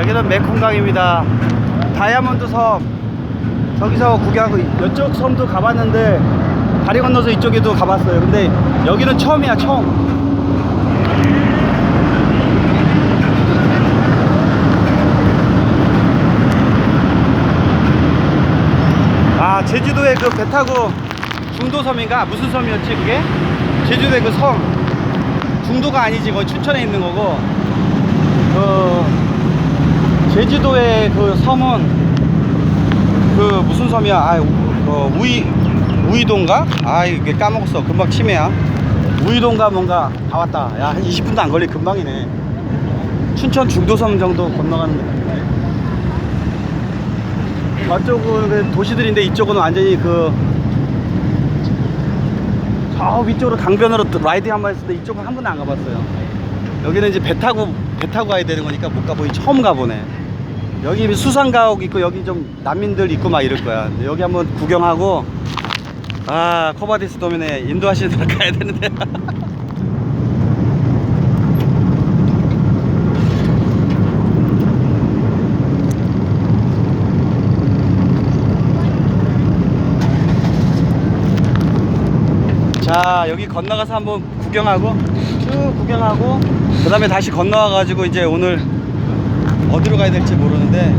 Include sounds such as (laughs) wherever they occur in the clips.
자 여기는 메콩강입니다. 다이아몬드 섬. 저기서 구경하고 이쪽 섬도 가봤는데 다리 건너서 이쪽에도 가봤어요. 근데 여기는 처음이야 처음. 아 제주도에 그 배 타고 중도섬인가? 무슨 섬이었지 그게? 제주도의 그 섬. 중도가 아니지 거기 춘천에 있는 거고. 그 제주도의 그 섬은 그 무슨 섬이야? 아그 우이 우이동가? 아 이게 까먹었어. 금방 치매야. 우이동가 뭔가 다 왔다. 야 한 20분도 안 걸리 금방이네. 춘천 중도섬 정도 건너가는 데. 저쪽은 그 도시들인데 이쪽은 완전히 그 저 위쪽으로 강변으로 또 라이드 한 번 했을 때 이쪽은 한 번도 안 가봤어요. 여기는 이제 배 타고 배 타고 가야 되는 거니까 못 가보니 처음 가보네. 여기 수상가옥 있고 여기 좀 난민들 있고 막 이럴 거야. 여기 한번 구경하고 아 코바디스 도면에 인도하시는 데로 가야 되는데. (laughs) 자 여기 건너가서 한번 구경하고 쭉 구경하고 그 다음에 다시 건너와 가지고 이제 오늘 어디로 가야 될지 모르는데.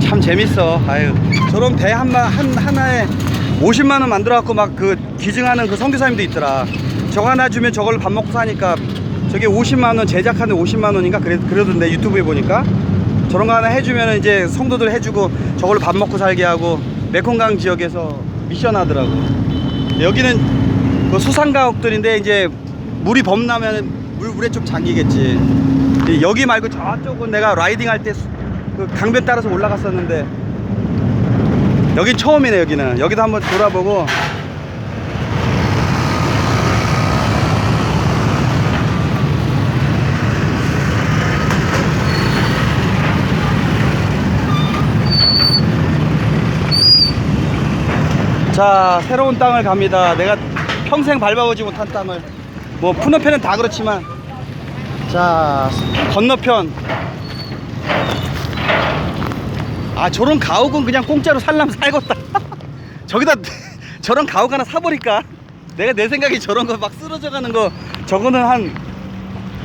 참 재밌어. 아유 저런 배 한 한, 하나에 50만 원 만들어 갖고 막 그 기증하는 그 선교사님도 있더라. 저거 하나 주면 저걸로 밥 먹고 사니까 저게 50만 원 제작하는 50만 원인가? 그래 그러던데 유튜브에 보니까 저런 거 하나 해주면 이제 성도들 해주고 저걸로 밥 먹고 살게 하고 메콩강 지역에서 미션 하더라고. 여기는 그 수상가옥들인데 이제 물이 범람하면 물 물에 좀 잠기겠지. 이 여기 말고 저쪽은 내가 라이딩 할 때 그 강변 따라서 올라갔었는데 여긴 처음이네 여기는. 여기도 한번 돌아보고 자 새로운 땅을 갑니다. 내가 평생 밟아보지 못한 땅을. 뭐 푸너펜은 다 그렇지만. 자 건너편. 아 저런 가옥은 그냥 공짜로 살람 살겄다. (laughs) 저기다 (laughs) 저런 가옥 하나 사버릴까? 내가 내 생각에 저런 거 막 쓰러져 가는 거. 저거는 한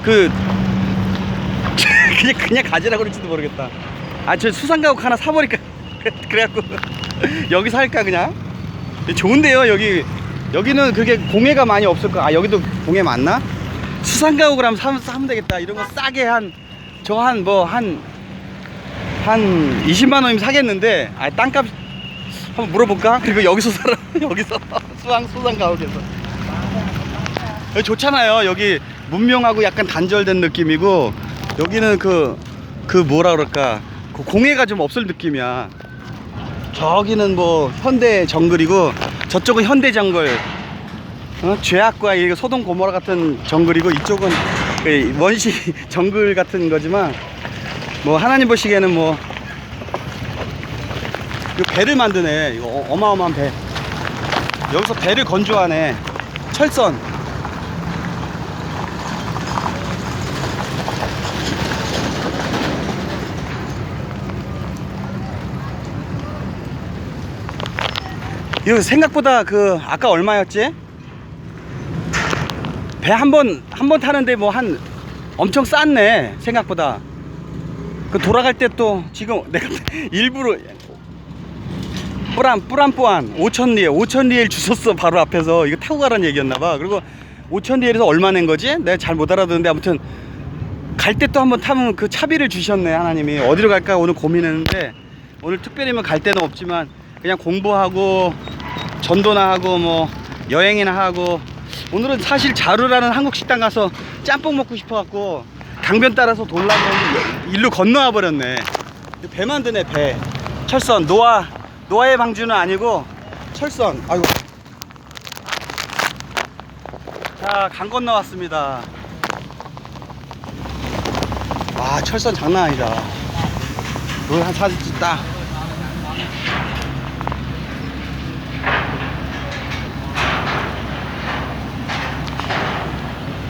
그 (laughs) 그냥 그냥 가지라고 그럴지도 모르겠다. 아 저 수상 가옥 하나 사버릴까? 그래갖고. 여기 살까 그냥 좋은데요 여기. 여기는 그게 공해가 많이 없을 거아 여기도 공해 많나? 수상 가옥을 한번 사면, 사면 되겠다. 이런 거 싸게 한 저 한뭐한한 20만 원이면 사겠는데 아 땅값 한번 물어볼까? (laughs) 그리고 여기서 살아 (laughs) 여기서 수상 수상 가옥에서. 여기 좋잖아요. 여기 문명하고 약간 단절된 느낌이고 여기는 그그 뭐라 그럴까? 그 공해가 좀 없을 느낌이야 저기는 뭐 현대 정글이고 저쪽은 현대 정글. 어? 죄악과 이 소동 고모라 같은 정글이고 이쪽은 그 원시 (laughs) 정글 같은 거지만 뭐 하나님 보시기에는 뭐 배를 만드네. 이거 어- 어마어마한 배. 여기서 배를 건조하네. 철선 이거 생각보다 그 아까 얼마였지? 배 한 번 한 번 타는데 뭐 한 엄청 쌌네 생각보다. 그 돌아갈 때 또 지금 (laughs) 내가 일부러 뿌란 뿌란 뿌안 5천 리엘 5천 리엘 주셨어 바로 앞에서. 이거 타고 가라는 얘기였나봐. 그리고 5천 리엘에서 얼마 낸 거지? 내가 잘 못 알아듣는데 아무튼 갈 때 또 한번 타면 그 차비를 주셨네 하나님이. 어디로 갈까? 오늘 고민했는데 오늘 특별히면 갈 데는 없지만 그냥 공부하고 전도나 하고 뭐 여행이나 하고 오늘은 사실 자루라는 한국 식당 가서 짬뽕 먹고 싶어갖고 강변 따라서 했는데 일로 건너와 버렸네. 배 만드네 배. 철선 노아 노아의 방주는 아니고 철선. 아이고. 자강 건너왔습니다. 와 철선 장난 아니다. 여기 한 사진 찍다